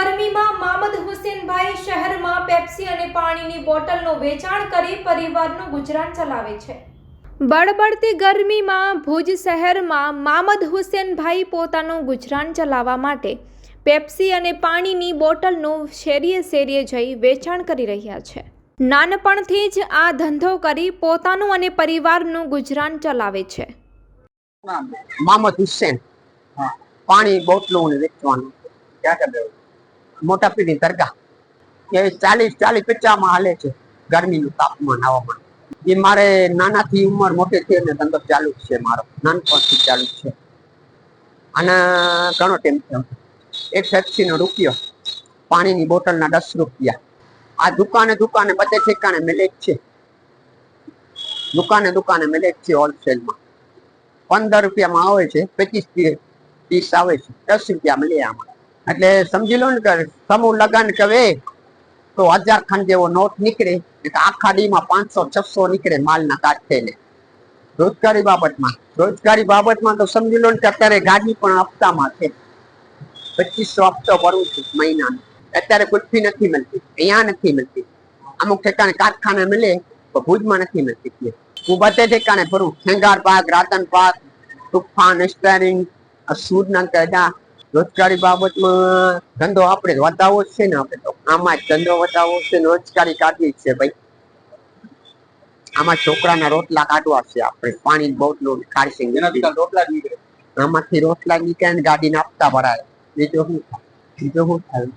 ગરમીમાં મામદ હુસેનભાઈ શહેરમાં પેપ્સી અને પાણીની બોટલનું વેચાણ કરી પરિવારનું ગુજરાન ચલાવે છે. બળબડતી ગરમીમાં ભુજ શહેરમાં મામદ હુસેનભાઈ પોતાનું ગુજરાન ચલાવવા માટે પેપ્સી અને પાણીની બોટલનું શેરીએ શેરીએ જઈ વેચાણ કરી રહ્યા છે. નાનપણથી જ આ ધંધો કરી પોતાનું અને પરિવારનું ગુજરાન ચલાવે છે. મામદ હુસેન પાણી બોટલો વેચવાનું. ક્યાં મોટા પીઢી દરગાહ એ ચાલીસ ચાલીસ, પચાસમાં હાલે છે ગરમીનું તાપમાન આવવામાં એ મારે નાનાથી ઉંમર મોટી થઈ અને ધંધો ચાલુ છે મારો. નાનપણથી ચાલુ છે. અને ઘણો ટાઈમ થયો. એક ફેક્સી રૂપિયો, પાણીની બોટલના દસ રૂપિયા. આ દુકાને દુકાને બધે ઠેકાણે મળે જ છે. દુકાને દુકાને મળે જ છે હોલસેલમાં પંદર રૂપિયામાં આવે છે, પચીસ પીસ આવે છે. દસ રૂપિયા મળે આમાં. એટલે સમજી લો ને કે સમૂહ લગન કવે તો હજાર ખંડ જેવો નોટ નીકળે. આખા દીમાં પાંચસો, છસો નીકળે માલના કાઢે ને રોજગારી બાબતમાં. રોજગારી બાબતમાં તો સમજી લો ને કે અત્યારે ગાડી પણ હપ્તામાં છે. પચીસો હપ્તો ભરું છું મહિનાનો. અત્યારે કુલ્ફી નથી મળતી. અહીંયા નથી મળતી. અમુક ઠેકાણે કારખાને મળે તો ભુજમાં નથી મળતી હું બધે ઠેકાણે ભરું. ખેંગાર પાક રાતન પાક તુફાન, સ્ટેરિંગ સૂરના કડા રોજગારી બાબતમાં ધંધો આપણે વધારવો છે ને આપણે તો આમાં જ ધંધો વધારવો છે ને રોજગારી કાઢવી છે ભાઈ. આમાં છોકરાના રોટલા કાઢવા છે આપણે પાણી બોટલો કાઢશે રોટલા નીકળે. આમાંથી રોટલા નીકળે ને ગાડીને આપતા ભરાય. બીજો શું બીજો શું થાય?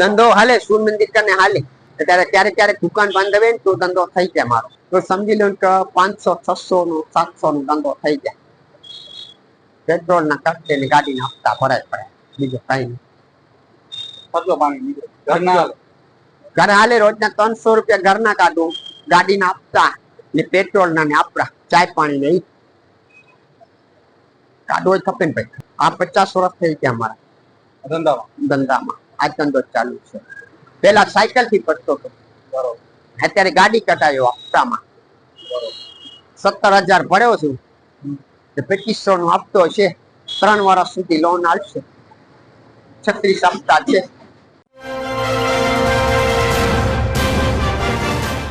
ધંધો હાલે સૂર્ય મંદિર કને હાલે. ત્યારે ક્યારેક ક્યારેક દુકાન બંધ આવે ને તો ધંધો થઈ જાય મારો. તો સમજી લો કે પાંચસો છસો નો સાતસો નો ધંધો થઈ જાય. પેટ્રોલ ના ખર્ચે ને ગાડીના હપ્તા ભરાય પડે. બીજું કઈ નહીં. ઘરે હાલે રોજના ત્રણસો રૂપિયા ઘરના કાઢું ગાડીના હપ્તા ને પેટ્રોલ ના ને આપડા ચાય પાણી ને કાઢવો જ ખપે ને ભાઈ. આ પચાસ વર્ષ થઈ ગયા મારા. ધંધામાં? ધંધામાં. આ ધંધો ચાલુ છે. પેલા સાયકલથી પડતો હતો. અત્યારે ગાડી કટાયો હપ્તામાં. સત્તર હજાર ભર્યો છું. પચીસો નો હપ્તો છે. ત્રણ વર્ષ સુધી લોન આવશે છત્રીસ હપ્તા છે.